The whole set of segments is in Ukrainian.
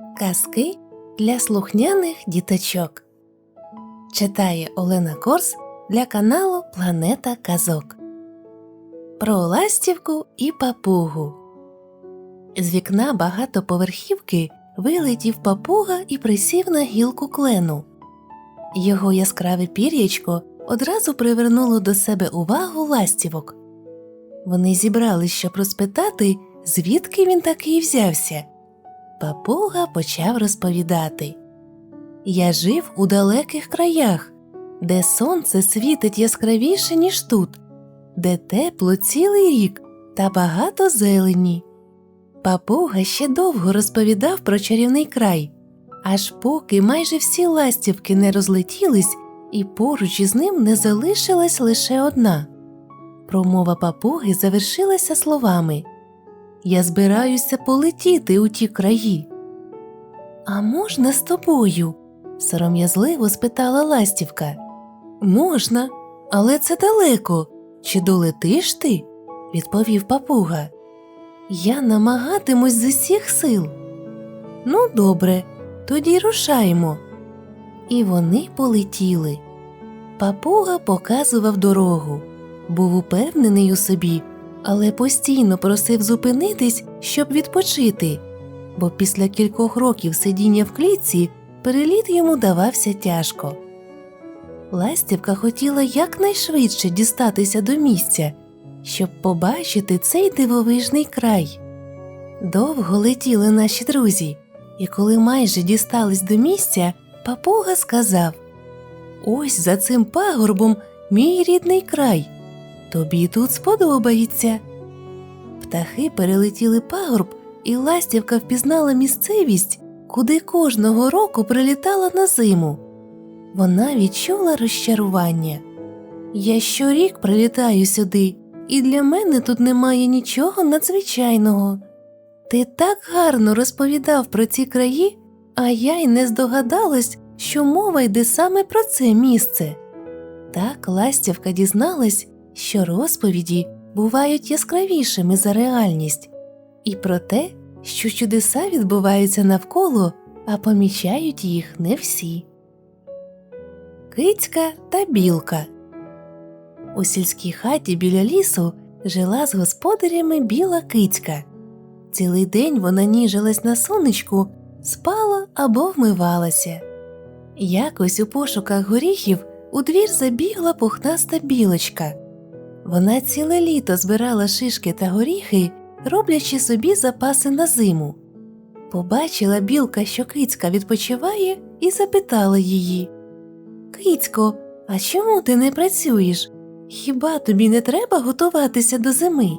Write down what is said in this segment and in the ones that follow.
Казки для слухняних діточок. Читає Олена Корс для каналу Планета Казок. Про ластівку і папугу. З вікна багатоповерхівки вилетів папуга і присів на гілку клену. Його яскраве пір'ячко одразу привернуло до себе увагу ластівок. Вони зібрались, щоб розпитати, звідки він такий взявся. Папуга почав розповідати Я жив у далеких краях, де сонце світить яскравіше, ніж тут, де тепло цілий рік та багато зелені. Папуга ще довго розповідав про чарівний край, аж поки майже всі ластівки не розлетілись, і поруч із ним не залишилась лише одна. Промова папуги завершилася словами Я збираюся полетіти у ті краї. А можна з тобою? сором'язливо спитала ластівка. Можна, але це далеко. Чи долетиш ти? відповів папуга. Я намагатимусь з усіх сил. Ну, добре, тоді рушаймо. І вони полетіли. Папуга показував дорогу, був упевнений у собі, але постійно просив зупинитись, щоб відпочити, бо після кількох років сидіння в клітці переліт йому давався тяжко. Ластівка хотіла якнайшвидше дістатися до місця, щоб побачити цей дивовижний край. Довго летіли наші друзі, і коли майже дістались до місця, папуга сказав Ось за цим пагорбом мій рідний край. Тобі тут сподобається. Птахи перелетіли пагорб, і ластівка впізнала місцевість, куди кожного року прилітала на зиму. Вона відчула розчарування. Я щорік прилітаю сюди, і для мене тут немає нічого надзвичайного. Ти так гарно розповідав про ці краї, а я й не здогадалась, що мова йде саме про це місце. Так ластівка дізналась, що розповіді бувають яскравішими за реальність, і про те, що чудеса відбуваються навколо, а помічають їх не всі. Кицька та білка У сільській хаті біля лісу жила з господарями біла кицька. Цілий день вона ніжилась на сонечку, спала або вмивалася. Якось у пошуках горіхів у двір забігла пухнаста білочка. Вона ціле літо збирала шишки та горіхи, роблячи собі запаси на зиму. Побачила білка, що кицька відпочиває, і запитала її Кицько, а чому ти не працюєш? Хіба тобі не треба готуватися до зими?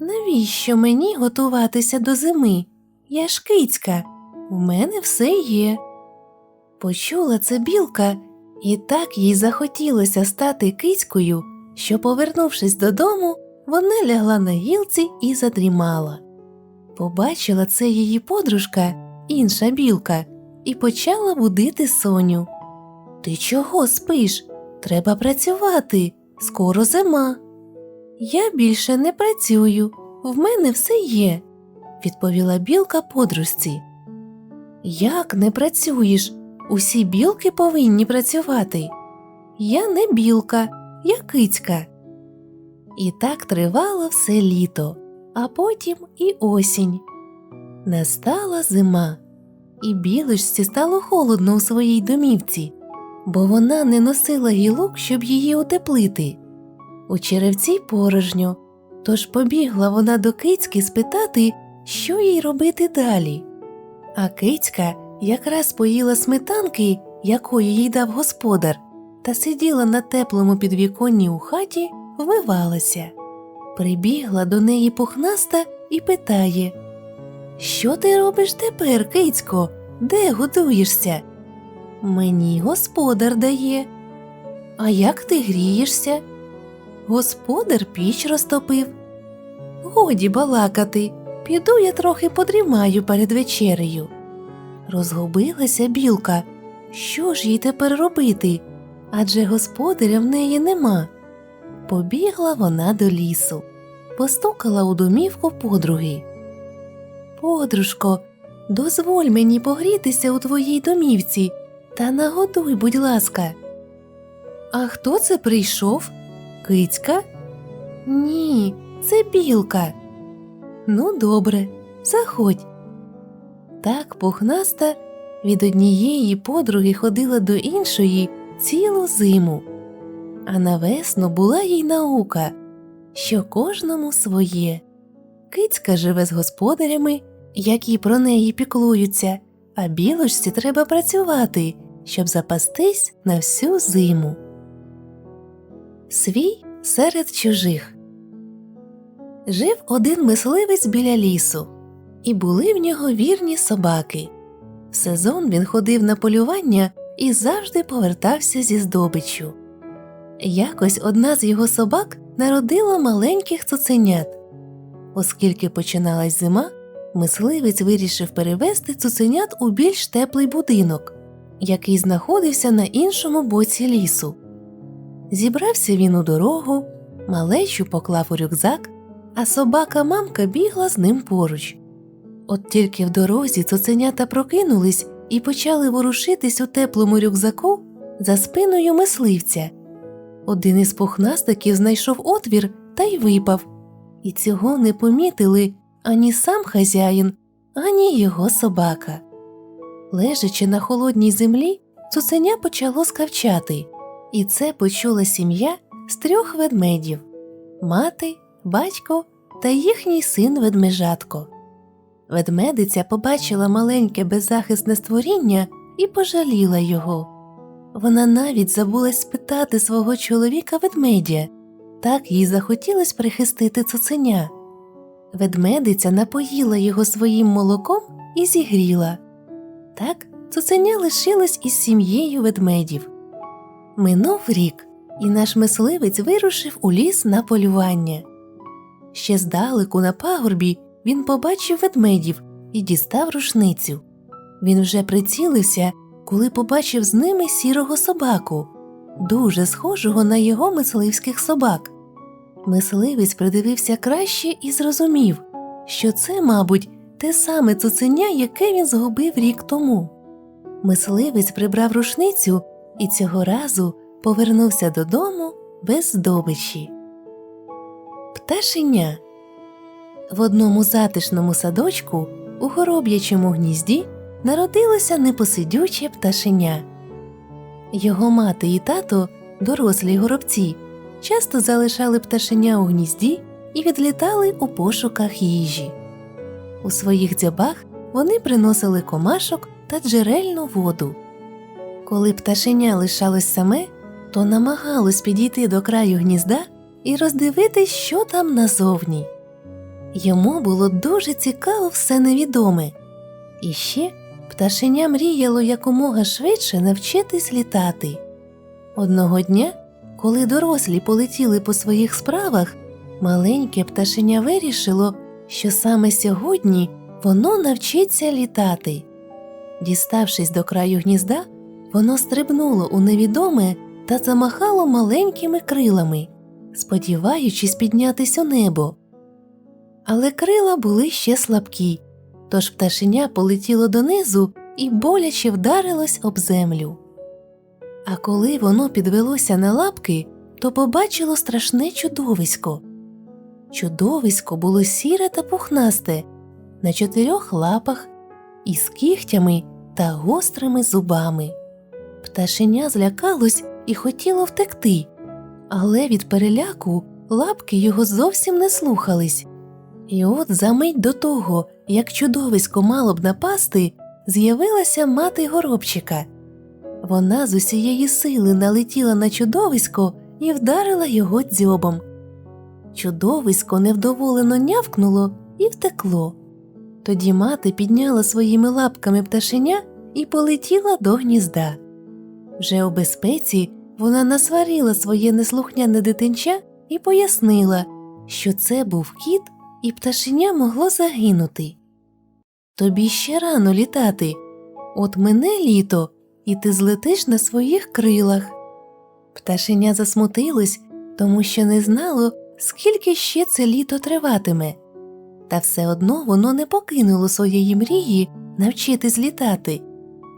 Навіщо мені готуватися до зими? Я ж кицька, у мене все є. Почула це білка, і так їй захотілося стати кицькою, що, повернувшись додому, вона лягла на гілці і задрімала. Побачила це її подружка, інша білка, і почала будити соню. Ти чого спиш? Треба працювати. Скоро зима. Я більше не працюю, в мене все є, відповіла білка подружці. Як не працюєш? Усі білки повинні працювати. Я не білка, я кицька. І так тривало все літо, а потім і осінь. Настала зима, і білочці стало холодно у своїй домівці, бо вона не носила гілок, щоб її утеплити. У черевці порожньо, тож побігла вона до кицьки спитати, що їй робити далі. А кицька якраз поїла сметанки, якої їй дав господар, та сиділа на теплому підвіконні у хаті, вмивалася. Прибігла до неї пухнаста і питає Що ти робиш тепер, кицько? Де годуєшся? Мені господар дає. А як ти грієшся? Господар піч розтопив. Годі балакати, піду я трохи подрімаю перед вечерею. Розгубилася білка. Що ж їй тепер робити? Адже господаря в неї нема. Побігла вона до лісу, постукала у домівку подруги. Подружко, дозволь мені погрітися у твоїй домівці та нагодуй, будь ласка. А хто це прийшов? Кицька? Ні, це білка. Ну, добре, заходь. Так пухнаста від однієї подруги ходила до іншої цілу зиму. А на весну була їй наука, що кожному своє. Кицька живе з господарями, які про неї піклуються, а білочці треба працювати, щоб запастись на всю зиму. Свій серед чужих Жив один мисливець біля лісу, і були в нього вірні собаки. В сезон він ходив на полювання і завжди повертався зі здобиччю. Якось одна з його собак народила маленьких цуценят. Оскільки починалась зима, мисливець вирішив перевезти цуценят у більш теплий будинок, який знаходився на іншому боці лісу. Зібрався він у дорогу, малечу поклав у рюкзак, а собака мамка бігла з ним поруч. От тільки в дорозі цуценята прокинулись і почали ворушитись у теплому рюкзаку за спиною мисливця. Один із пухнастиків знайшов отвір та й випав, і цього не помітили ані сам хазяїн, ані його собака. Лежачи на холодній землі, цуценя почало скавчати, і це почула сім'я з трьох ведмедів мати, батько та їхній син ведмежатко. Ведмедиця побачила маленьке беззахисне створіння і пожаліла його. Вона навіть забулась спитати свого чоловіка ведмедя, так їй захотілось прихистити цуценя. Ведмедиця напоїла його своїм молоком і зігріла. Так цуценя лишилось із сім'єю ведмедів. Минув рік, і наш мисливець вирушив у ліс на полювання. Ще здалеку на пагорбі він побачив ведмедів і дістав рушницю. Він вже прицілився, коли побачив з ними сірого собаку, дуже схожого на його мисливських собак. Мисливець придивився краще і зрозумів, що це, мабуть, те саме цуценя, яке він згубив рік тому. Мисливець прибрав рушницю і цього разу повернувся додому без здобичі. Пташеня в одному затишному садочку у гороб'ячому гнізді народилося непосидюче пташеня. Його мати і тато, дорослі горобці, часто залишали пташеня у гнізді і відлітали у пошуках їжі. У своїх дзьобах вони приносили комашок та джерельну воду. Коли пташеня лишалось саме, то намагалось підійти до краю гнізда і роздивитись, що там назовні. Йому було дуже цікаво все невідоме, і ще пташеня мріяло якомога швидше навчитись літати. Одного дня, коли дорослі полетіли по своїх справах, маленьке пташеня вирішило, що саме сьогодні воно навчиться літати. Діставшись до краю гнізда, воно стрибнуло у невідоме та замахало маленькими крилами, сподіваючись піднятись у небо. Але крила були ще слабкі, тож пташеня полетіло донизу і боляче вдарилось об землю. А коли воно підвелося на лапки, то побачило страшне чудовисько. Чудовисько було сіре та пухнасте, на чотирьох лапах, із кігтями та гострими зубами. Пташеня злякалось і хотіло втекти, але від переляку лапки його зовсім не слухались. І от за мить до того, як чудовисько мало б напасти, з'явилася мати горобчика. Вона з усієї сили налетіла на чудовисько і вдарила його дзьобом. Чудовисько невдоволено нявкнуло і втекло. Тоді мати підняла своїми лапками пташеня і полетіла до гнізда. Вже у безпеці вона насварила своє неслухняне дитинча і пояснила, що це був кіт, і пташеня могло загинути. Тобі ще рано літати. От мене літо, і ти злетиш на своїх крилах. Пташеня засмутилось, тому що не знало, скільки ще це літо триватиме. Та все одно воно не покинуло своєї мрії навчитись літати,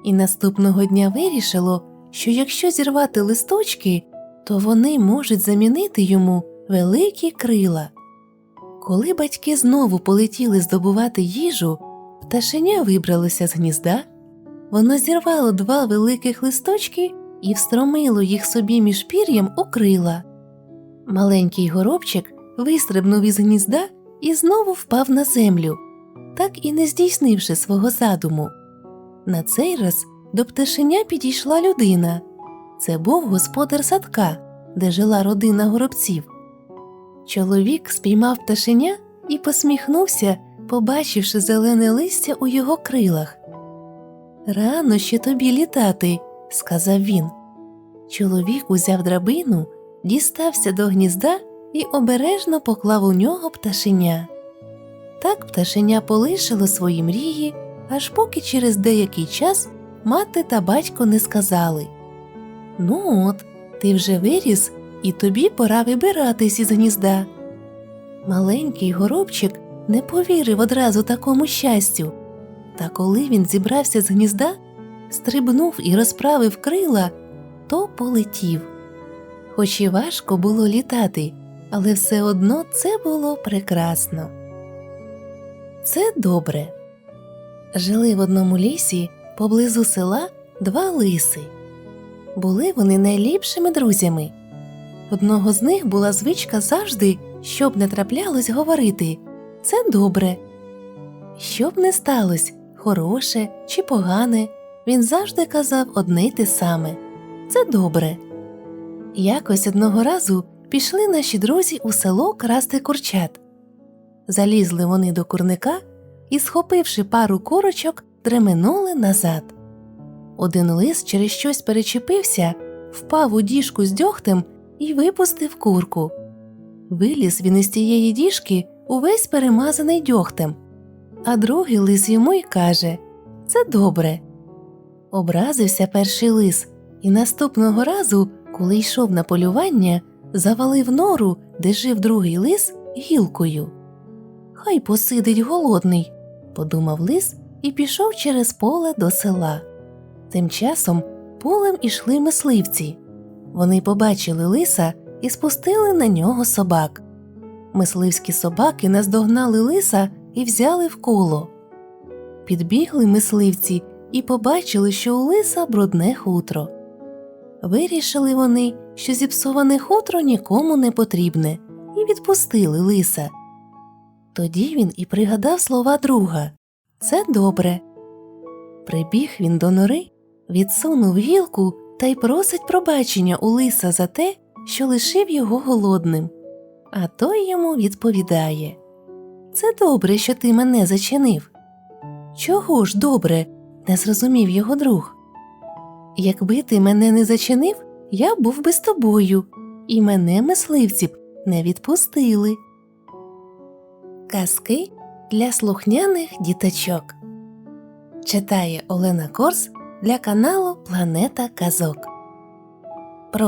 і наступного дня вирішило, що якщо зірвати листочки, то вони можуть замінити йому великі крила. Коли батьки знову полетіли здобувати їжу, пташеня вибралося з гнізда, воно зірвало два великих листочки і встромило їх собі між пір'ям у крила. Маленький горобчик вистрибнув із гнізда і знову впав на землю, так і не здійснивши свого задуму. На цей раз до пташеня підійшла людина. Це був господар садка, де жила родина горобців. Чоловік спіймав пташеня і посміхнувся, побачивши зелене листя у його крилах. Рано ще тобі літати, сказав він. Чоловік узяв драбину, дістався до гнізда і обережно поклав у нього пташеня. Так пташеня полишило свої мрії, аж поки через деякий час мати та батько не сказали Ну от, ти вже виріс, і тобі пора вибиратись із гнізда. Маленький горобчик не повірив одразу такому щастю, та коли він зібрався з гнізда, стрибнув і розправив крила, то полетів. Хоч і важко було літати, але все одно це було прекрасно. Це добре. Жили в одному лісі поблизу села два лиси. Були вони найліпшими друзями. Одного з них була звичка завжди, щоб не траплялось, говорити це добре. Щоб не сталося, хороше чи погане, він завжди казав одне й те саме це добре. Якось одного разу пішли наші друзі у село красти курчат. Залізли вони до курника і, схопивши пару курочок, дременули назад. Один лис через щось перечепився, впав у діжку з дьогтем і випустив курку. Виліз він із тієї діжки увесь перемазаний дьогтем, а другий лис йому й каже Це добре. Образився перший лис, і наступного разу, коли йшов на полювання, завалив нору, де жив другий лис, гілкою. Хай посидить голодний, подумав лис і пішов через поле до села. Тим часом полем ішли мисливці. Вони побачили лиса і спустили на нього собак. Мисливські собаки наздогнали лиса і взяли в коло. Підбігли мисливці і побачили, що у лиса брудне хутро. Вирішили вони, що зіпсоване хутро нікому не потрібне, і відпустили лиса. Тоді він і пригадав слова друга Це добре. Прибіг він до нори, відсунув гілку та й просить пробачення у лиса за те, що лишив його голодним. А той йому відповідає Це добре, що ти мене зачинив. Чого ж добре? не зрозумів його друг. Якби ти мене не зачинив, я був би з тобою, і мене мисливці б не відпустили. Казки для слухняних діточок читає Олена Корс для каналу Планета Казок. Про